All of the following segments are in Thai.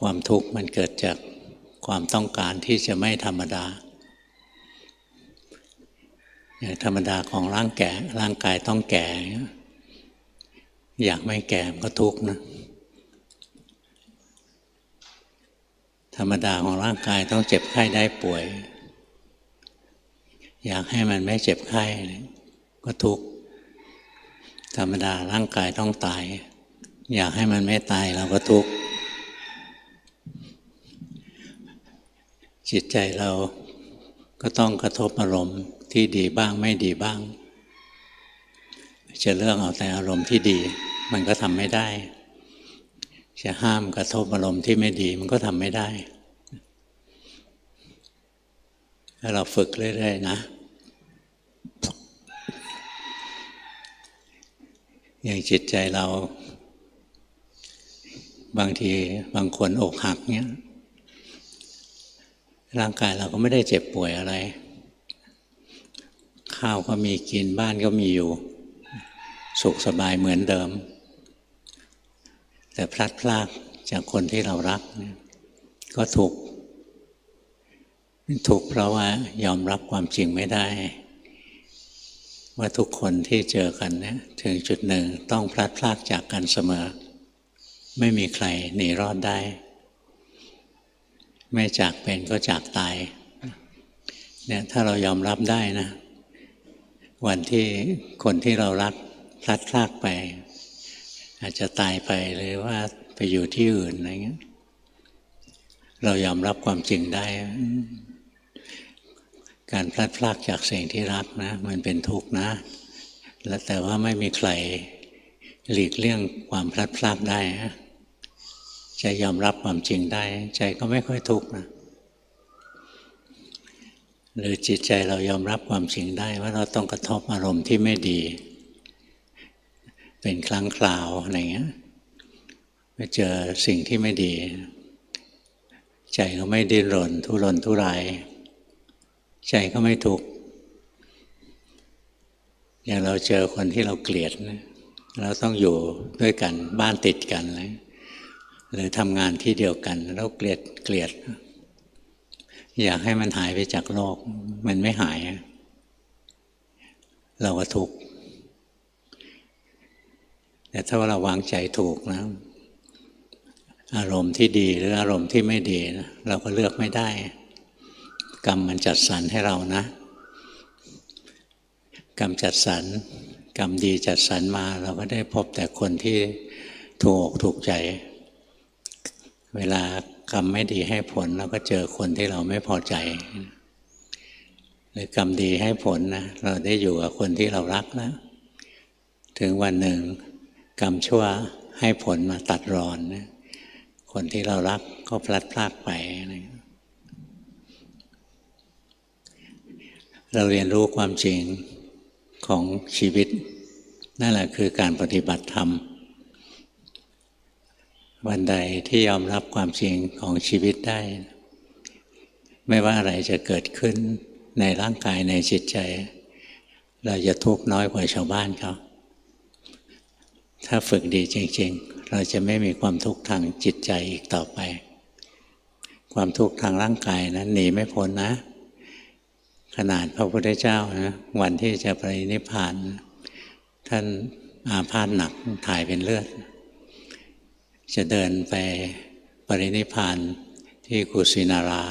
ความทุกข์มันเกิดจากความต้องการที่จะไม่ธรรมดาอย่างธรรมดาของร่างแก่ร่างกายต้องแก่ อยากไม่แก่ก็ทุกข์นะ ธรรมดาของร่างกายต้องเจ็บไข้ได้ป่วย อยากให้มันไม่เจ็บไข้ก็ทุกข์ธรรมดาร่างกายต้องตาย อยากให้มันไม่ตายเราก็ทุกข์ จิตใจเราก็ต้องกระทบอารมณ์ที่ดีบ้างไม่ดีบ้าง จะเลือกเอาแต่อารมณ์ที่ดี มันก็ทำไม่ได้ จะห้ามกระทบอารมณ์ที่ไม่ดีมันก็ทำไม่ได้ถ้าเราฝึกเรื่อยๆนะ อย่างจิตใจเรา บางทีบางคนอกหักเนี้ย ร่างกายเราก็ไม่ได้เจ็บป่วยอะไร ข้าวก็มีกินบ้านก็มีอยู่ สุขสบายเหมือนเดิม แต่พลัดพรากจากคนที่เรารัก ก็ทุกข์ทุกข์เพราะว่ายอมรับความจริงไม่ได้ ว่าทุกคนที่เจอกันเนี่ยถึงจุดหนึ่งต้องพลัดพรากจากกันเสมอ ไม่มีใครหนีรอดได้ ไม่จากเป็นก็จากตายเนี่ยถ้าเรายอมรับได้นะ วันที่คนที่เรารักพลัดพรากไป อาจจะตายไปหรือว่าไปอยู่ที่อื่นอะไรเงี้ยเรายอมรับความจริงได้ การพลัดพรากจากสิ่งที่รักนะ มันเป็นทุกข์นะ แล้วแต่ว่าไม่มีใครหลีกเลี่ยงความพลัดพรากได้ จยอมรับความจริงได้ ใจก็ไม่ค่อยทุกข์นะหรือจิตใจเรายอมรับความจริงได้ ว่าเราต้องกระทบอารมณ์ที่ไม่ดี เป็นครั้งคราวอะไรเงี้ยไปเจอสิ่งที่ไม่ดี ใจก็ไม่ดิ้นรน ทุรนทุราย ใจก็ไม่ทุกข์อย่างเราเจอคนที่เราเกลียดเราต้องอยู่ด้วยกันบ้านติดกันเลย หรือทำงานที่เดียวกันเราเกลียดเกลียด อยากให้มันหายไปจากโลก มันไม่หาย เราก็ทุกข์แต่ถ้าว่าเราวางใจถูกนะ อารมณ์ที่ดีหรืออารมณ์ที่ไม่ดีนะเราก็เลือกไม่ได้ กรรมมันจัดสรรให้เรานะ กรรมจัดสรรกรรมดีจัดสรรมา เราก็ได้พบแต่คนที่ถูกถูกใจ เวลากรรมไม่ดีให้ผลเราก็เจอคนที่เราไม่พอใจหรือกรรมดีให้ผลนะเราได้อยู่กับคนที่เรารักแล้ว ถึงวันหนึ่งกรรมชั่วให้ผลมาตัดรอนนะคนที่เรารักก็พลัดพรากไปนะเราเรียนรู้ความจริงของชีวิต นั่นแหละคือการปฏิบัติธรรม วันใดที่ยอมรับความจริงของชีวิตได้ ไม่ว่าอะไรจะเกิดขึ้นในร่างกายในจิตใจ เราจะทุกข์น้อยกว่าชาวบ้านเขาถ้าฝึกดีจริง ๆ เราจะไม่มีความทุกข์ทางจิตใจอีกต่อไป ความทุกข์ทางร่างกายนั้นหนีไม่พ้นนะ ขนาดพระพุทธเจ้านะวันที่จะไปนิพพาน ท่านอาพาธหนักถ่ายเป็นเลือด จะเดินไปปรินิพานที่กุสินารา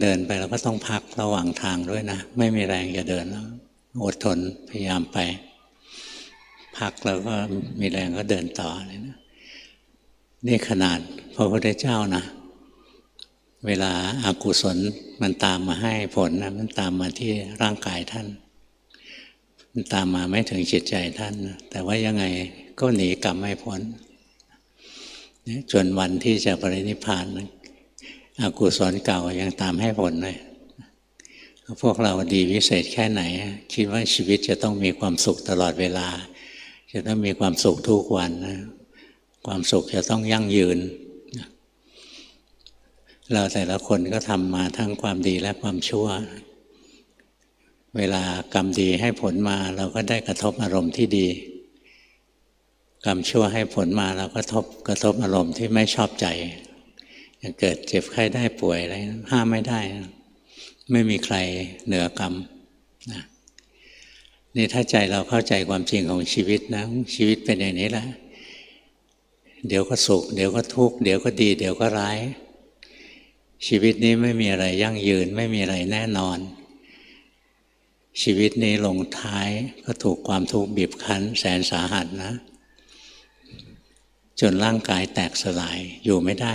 เดินไปแล้วก็ต้องพักระหว่างทางด้วยนะ ไม่มีแรงจะเดินอดทนพยายามไป พักแล้วก็มีแรงก็เดินต่อเลยนะนี่ขนาดพระพุทธเจ้านะ เวลาอากุศลมันตามมาให้ผลนะมันตามมาที่ร่างกายท่าน มันตามมาไม่ถึงจิตใจท่าน แต่ว่ายังไงก็หนีกรรมไม่พ้น จนวันที่จะปรินิพานอากุศลเก่ายังตามให้ผลเลยพวกเราดีวิเศษแค่ไหน คิดว่าชีวิตจะต้องมีความสุขตลอดเวลา จะต้องมีความสุขทุกวันนะความสุขจะต้องยั่งยืน เราแต่ละคนก็ทำมาทั้งความดีและความชั่ว เวลากรรมดีให้ผลมาเราก็ได้กระทบอารมณ์ที่ดี กรรมชั่วให้ผลมาเราก็ทบกระทบอารมณ์ที่ไม่ชอบใจเกิดเจ็บไข้ได้ป่วยอะไรห้ามไม่ได้ ไม่มีใครเหนือกรรมนะนี่ถ้าใจเราเข้าใจความจริงของชีวิตนะ ชีวิตเป็นอย่างนี้แหละเดี๋ยวก็สุข เดี๋ยวก็ทุกข์เดี๋ยวก็ดี เดี๋ยวก็ร้าย ชีวิตนี้ไม่มีอะไรยั่งยืน ไม่มีอะไรแน่นอน ชีวิตนี้ลงท้ายก็ถูกความทุกข์บีบคั้น แสนสาหัสนะ จนร่างกายแตกสลายอยู่ไม่ได้